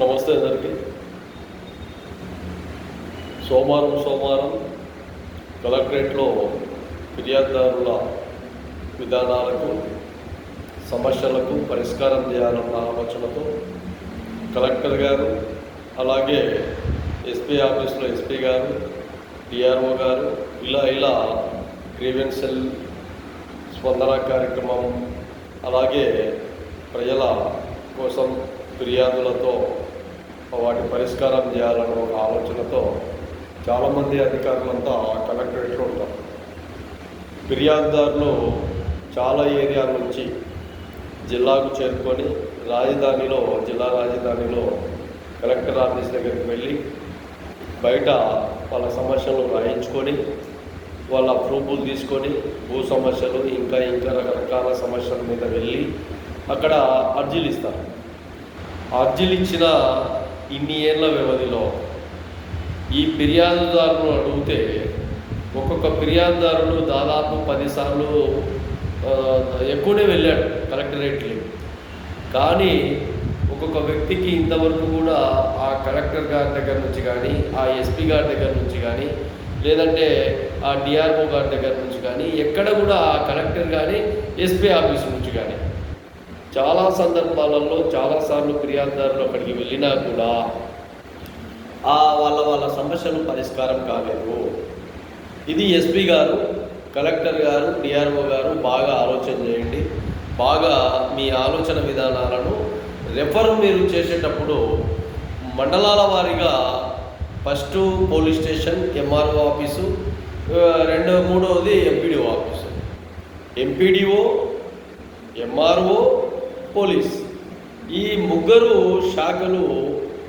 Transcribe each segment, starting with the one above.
నమస్తే అందరికీ. సోమవారం సోమవారం కలెక్టరేట్లో ఫిర్యాదుదారుల విధానాలకు సమస్యలకు పరిష్కారం చేయాలన్న ఆలోచనతో కలెక్టర్ గారు అలాగే ఎస్పీ ఆఫీస్లో ఎస్పీ గారు డిఆర్ఓ గారు ఇలా ఇలా గ్రీవెన్సెల్ స్పందన కార్యక్రమం అలాగే ప్రజల కోసం ఫిర్యాదులతో వాటి పరిష్కారం చేయాలన్న ఒక ఆలోచనతో చాలామంది అధికారులంతా కలెక్టరేట్లో ఉంటారు. ఫిర్యాదుదారులు చాలా ఏరియాల నుంచి జిల్లాకు చేరుకొని రాజధానిలో జిల్లా రాజధానిలో కలెక్టర్ ఆఫీస్ దగ్గరికి వెళ్ళి బయట వాళ్ళ సమస్యలు రాయించుకొని వాళ్ళ ప్రూఫ్లు తీసుకొని భూ సమస్యలు ఇంకా ఇంకా రకరకాల సమస్యల మీద వెళ్ళి అక్కడ అర్జీలు ఇస్తారు. అర్జీలు ఇచ్చిన ఇన్ని ఏళ్ళ వ్యవధిలో ఈ ఫిర్యాదుదారులు అడిగితే ఒక్కొక్క ఫిర్యాదుదారులు దాదాపు పదిసార్లు ఎక్కువనే వెళ్ళాడు కలెక్టరేట్కి. కానీ ఒక్కొక్క వ్యక్తికి ఇంతవరకు కూడా ఆ కలెక్టర్ గారి దగ్గర నుంచి కానీ ఆ ఎస్పీ గారి దగ్గర నుంచి కానీ లేదంటే ఆ డిఆర్ఓ గారి దగ్గర నుంచి కానీ ఎక్కడ కూడా ఆ కలెక్టర్ కానీ ఎస్పీ ఆఫీస్ నుంచి కానీ చాలా సందర్భాలలో చాలాసార్లు ఫిర్యాదుదారులు అక్కడికి వెళ్ళినా కూడా ఆ వాళ్ళ వాళ్ళ సమస్యలు పరిష్కారం కాలేదు. ఇది ఎస్పీ గారు కలెక్టర్ గారు డిఆర్ఓ గారు బాగా ఆలోచన చేయండి. బాగా మీ ఆలోచన విధానాలను రెఫర్ మీరు చేసేటప్పుడు మండలాల వారీగా first police station MRO office రెండో మూడవది MPDO office. MPDO MRO police. ఈ ముగ్గురు శాఖలు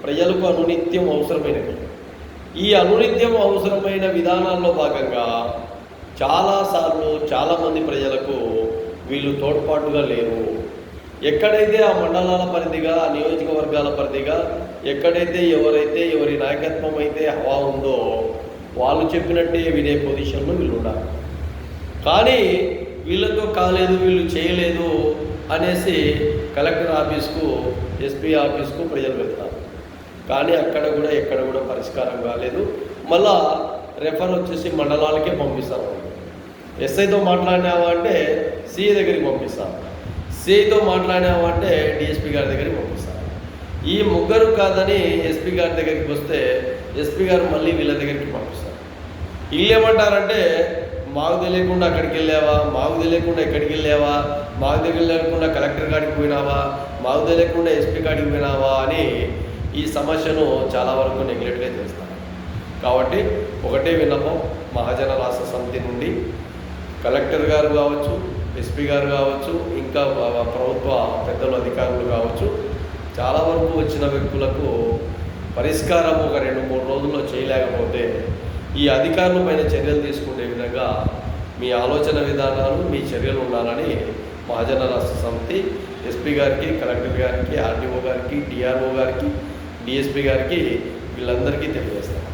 ప్రజలకు అనునిత్యం అవసరమైనవి. ఈ అనునిత్యం అవసరమైన విధానాల్లో భాగంగా చాలాసార్లు చాలామంది ప్రజలకు వీళ్ళు తోడ్పాటుగా లేరు. ఎక్కడైతే ఆ మండలాల పరిధిగా ఆ నియోజకవర్గాల పరిధిగా ఎక్కడైతే ఎవరైతే ఎవరి నాయకత్వం అయితే హవా ఉందో వాళ్ళు చెప్పినట్టే వినే పొజిషన్లో వీళ్ళు ఉండాలి. కానీ వీళ్ళతో కాలేదు వీళ్ళు చేయలేదు అనేసి కలెక్టర్ ఆఫీస్కు ఎస్పీ ఆఫీస్కు ప్రజలు వెళ్తారు. కానీ అక్కడ కూడా ఎక్కడ కూడా పరిష్కారం కాలేదు. మళ్ళా రెఫర్ వచ్చేసి మండలాలకే పంపిస్తాం ఎస్ఐతో మాట్లాడినావా అంటే సిఐ దగ్గరికి పంపిస్తాను సిఐతో మాట్లాడినావా అంటే డిఎస్పీ గారి దగ్గరికి పంపిస్తాను ఈ ముగ్గురు కాదని ఎస్పీ గారి దగ్గరికి వస్తే ఎస్పీ గారు మళ్ళీ వీళ్ళ దగ్గరికి పంపిస్తారు. వీళ్ళు ఏమంటారంటే మాకు తెలియకుండా అక్కడికి వెళ్ళావా? మాకు తెలియకుండా ఎక్కడికి వెళ్ళావా? మాకు తెలియకుండా కలెక్టర్ కాడికి పోయినావా? మాకు తెలియకుండా ఎస్పీ కాడికి పోయినావా అని ఈ సమస్యను చాలా వరకు నెగ్లెక్ట్గా చేస్తారు. కాబట్టి ఒకటే విన్నపం మహాజన రాష్ట్ర సమితి నుండి కలెక్టర్ గారు కావచ్చు ఎస్పీ గారు కావచ్చు ఇంకా ప్రభుత్వ పెద్దలు అధికారులు కావచ్చు చాలా వరకు వచ్చిన వ్యక్తులకు పరిష్కారం ఒక రెండు మూడు రోజుల్లో చేయలేకపోతే ఈ అధికారుల పైన చర్యలు తీసుకునే విధంగా మీ ఆలోచన విధానాలు మీ చర్యలు ఉండాలని మహాజన రాష్ట్ర సమితి ఎస్పీ గారికి కలెక్టర్ గారికి ఆర్డీఓ గారికి డిఆర్ఓ గారికి డిఎస్పీ గారికి వీళ్ళందరికీ తెలియజేస్తారు